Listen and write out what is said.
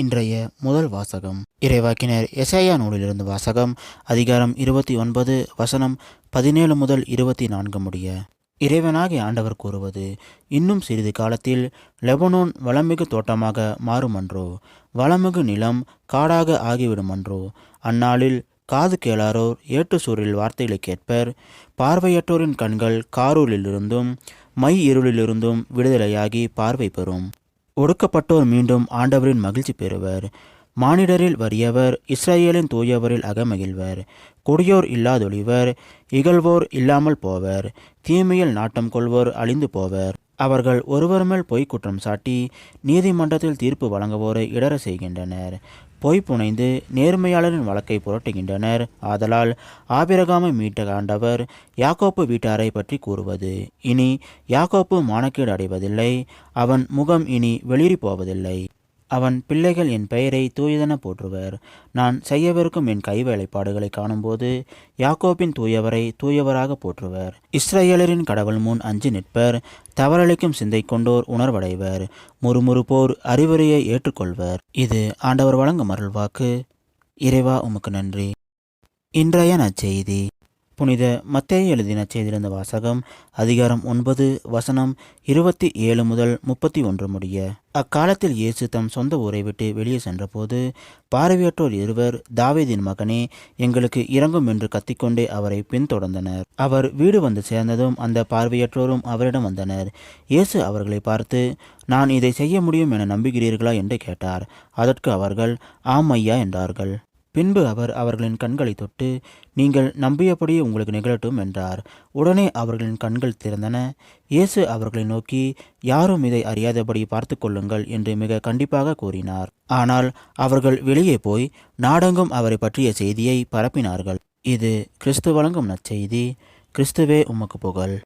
இன்றைய முதல் வாசகம். இறைவாக்கினர் எசையா நூலிலிருந்து வாசகம் அதிகாரம் இருபத்தி ஒன்பது வசனம் பதினேழு முதல் இருபத்தி நான்கு முடிய. இறைவனாகிய ஆண்டவர் கூறுவது இன்னும் சிறிது காலத்தில் லெபனோன் வளமிகு தோட்டமாக மாறுமன்றோ? வளமிகு நிலம் காடாக ஆகிவிடுமன்றோ? அந்நாளில் காது கேளாரோர் ஏட்டுச்சூரில் வார்த்தைகளை கேட்பர். பார்வையற்றோரின் கண்கள் காரூரிலிருந்தும் மை இருளிலிருந்தும் விடுதலையாகி பார்வை பெறும். ஒடுக்கப்பட்டோர் மீண்டும் ஆண்டவரின் மகிழ்ச்சி பெறுவர். மானிடரில் வறியவர் இஸ்ரேலின் தூயவரில் அகமகிழ்வர். கொடியோர் இல்லாதொழிவர் இகழ்வோர் இல்லாமல் போவர். தீமையில் நாட்டம் கொள்வோர் அழிந்து போவர். அவர்கள் ஒருவர் மேல் பொய் குற்றம் சாட்டி நீதிமன்றத்தில் தீர்ப்பு வழங்குவோரை இடர செய்கின்றனர். பொய் புனைந்து நேர்மையாளரின் வழக்கை புரட்டுகின்றனர். ஆதலால் ஆபிரகாமை மீட்ட ஆண்டவர் யாக்கோப்பு வீட்டாரை பற்றி கூறுவது. இனி யாக்கோப்பு மானக்கீடு அடைவதில்லை. அவன் முகம் இனி வெளியேறி போவதில்லை அவன் பிள்ளைகள் என் பெயரை தூயதென போற்றுவர். நான் செய்யவிருக்கும் என் கை வேலைப்பாடுகளை காணும்போது யாக்கோப்பின் தூயவரை தூயவராக போற்றுவர். இஸ்ரேலரின் கடவுள் முன் அஞ்சு நிற்பர். தவறளிக்கும் சிந்தை கொண்டோர் உணர்வடைவர். முறுமுறுப்போர் அறிவுரையை ஏற்றுக்கொள்வர். இது ஆண்டவர் வழங்கும் அருள்வாக்கு. இறைவா உமக்கு நன்றி. இன்றைய நற்செய்தி. புனித மத்தேய எழுதின செய்திருந்த வாசகம் அதிகாரம் ஒன்பது வசனம் இருபத்தி ஏழு முதல் முப்பத்தி ஒன்று முடிய. அக்காலத்தில் இயேசு தம் சொந்த ஊரை விட்டு வெளியே சென்றபோது பார்வையற்றோர் இருவர் தாவேதின் மகனே எங்களுக்கு இறங்கும் என்று கத்திக்கொண்டே அவரை பின்தொடர்ந்தனர். அவர் வீடு வந்து சேர்ந்ததும் அந்த பார்வையற்றோரும் அவரிடம் வந்தனர். இயேசு அவர்களை பார்த்து நான் இதை செய்ய முடியும் என நம்புகிறீர்களா? என்று கேட்டார். அதற்கு அவர்கள் ஆம் ஐயா என்றார்கள். பின்பு அவர் அவர்களின் கண்களை தொட்டு நீங்கள் நம்பியபடியே உங்களுக்கு நிகழட்டும் என்றார். உடனே அவர்களின் கண்கள் திறந்தன. இயேசு அவர்களை நோக்கி யாரும் இதை அறியாதபடி பார்த்து கொள்ளுங்கள் என்று மிக கண்டிப்பாக கூறினார். ஆனால் அவர்கள் வெளியே போய் நாடெங்கும் அவரை பற்றிய செய்தியை பரப்பினார்கள். இது கிறிஸ்து வழங்கும் நற்செய்தி. கிறிஸ்துவே உமக்கு புகழ்.